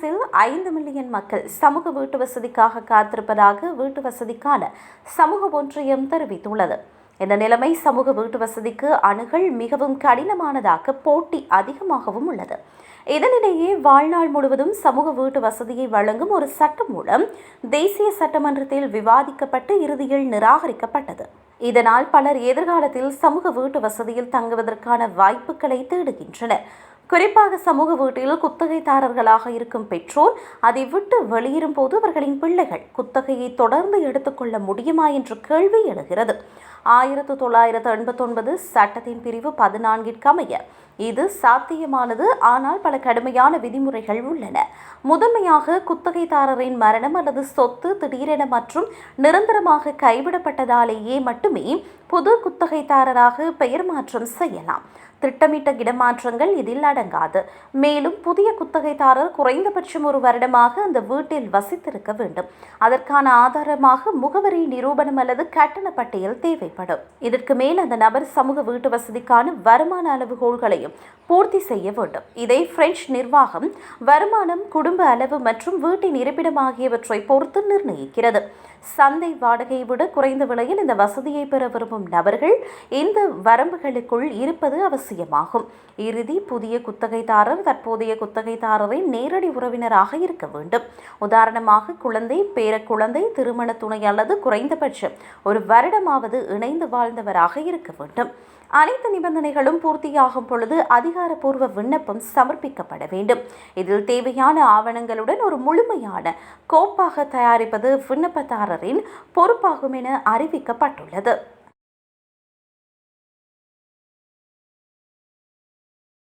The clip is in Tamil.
பிரான்சில் ஐந்து மில்லியன் மக்கள் சமூக வீட்டு வசதிக்காக காத்திருப்பதாக வீட்டு வசதிக்கான சமூக ஒன்றியம் தெரிவித்துள்ளது. இந்த நிலைமை சமூக வீட்டு வசதிக்கு அணுகல் மிகவும் கடினமானதாக போட்டி அதிகமாகவும் உள்ளது. இதனிடையே வாழ்நாள் முழுவதும் சமூக வீட்டு வசதியை வழங்கும் ஒரு சட்டம் மூலம் தேசிய சட்டமன்றத்தில் விவாதிக்கப்பட்டு இறுதியில் நிராகரிக்கப்பட்டது. இதனால் பலர் எதிர்காலத்தில் சமூக வீட்டு வசதியில் தங்குவதற்கான வாய்ப்புகளை தேடுகின்றனர். குறிப்பாக சமூக வீட்டில் குத்தகைதாரர்களாக இருக்கும் பெற்றோர் அதை விட்டு வெளியேறும் போது அவர்களின் பிள்ளைகள் குத்தகையை தொடர்ந்து எடுத்துக்கொள்ள முடியுமா என்ற கேள்வி எழுகிறது. ஆயிரத்து தொள்ளாயிரத்து எண்பத்தொன்பது சட்டத்தின் பிரிவு பதினான்கிற்கு அமைய. இது சாத்தியமானது. ஆனால் பல கடுமையான விதிமுறைகள் உள்ளன. முதன்மையாக குத்தகைதாரரின் மரணம் அல்லது சொத்து திடீரென மற்றும் நிரந்தரமாக கைவிடப்பட்டதாலேயே மட்டுமே புது குத்தகைதாரராக பெயர் மாற்றம் செய்யலாம். திட்டமிட்ட இடமாற்றங்கள் இதில் அடங்காது. மேலும் புதிய குத்தகைதாரர் குறைந்தபட்சம் ஒரு வருடமாக அந்த வீட்டில் வசித்திருக்க வேண்டும். அதற்கான ஆதாரமாக முகவரி நிரூபணம் அல்லது கட்டண பட்டியல் தேவைப்படும் இதற்கு மேல் அந்த நபர் சமூக வீட்டு வசதிக்கான வருமான அளவுகோள்களையும் பூர்த்தி செய்ய வேண்டும். இதை பிரெஞ்சு நிர்வாகம் வருமானம் குடும்ப அளவு மற்றும் வீட்டின் இருப்பிடம் ஆகியவற்றை பொறுத்து நிர்ணயிக்கிறது. சந்தை வாடகையை விட குறைந்த விலையில் இந்த வசதியை பெற விரும்பும் நபர்கள் இந்த வரம்புகளுக்குள் இருப்பது அவசியமாகும். இறுதி புதிய குத்தகைதாரர் தற்போதைய குத்தகைதாரரின் நேரடி உறவினராக இருக்க வேண்டும். உதாரணமாக குழந்தை பேரக்குழந்தை திருமண துணை அல்லது குறைந்தபட்சம் ஒரு வருடமாவது இணைந்து வாழ்ந்தவராக இருக்க வேண்டும். அனைத்து நிபந்தனைகளும் பூர்த்தியாகும் பொழுது அதிகாரப்பூர்வ விண்ணப்பம் சமர்ப்பிக்கப்பட வேண்டும். இதில் தேவையான ஆவணங்களுடன் ஒரு முழுமையான கோப்பாக தயாரிப்பது விண்ணப்பதாரரின் பொறுப்பாகும் என அறிவிக்கப்பட்டுள்ளது.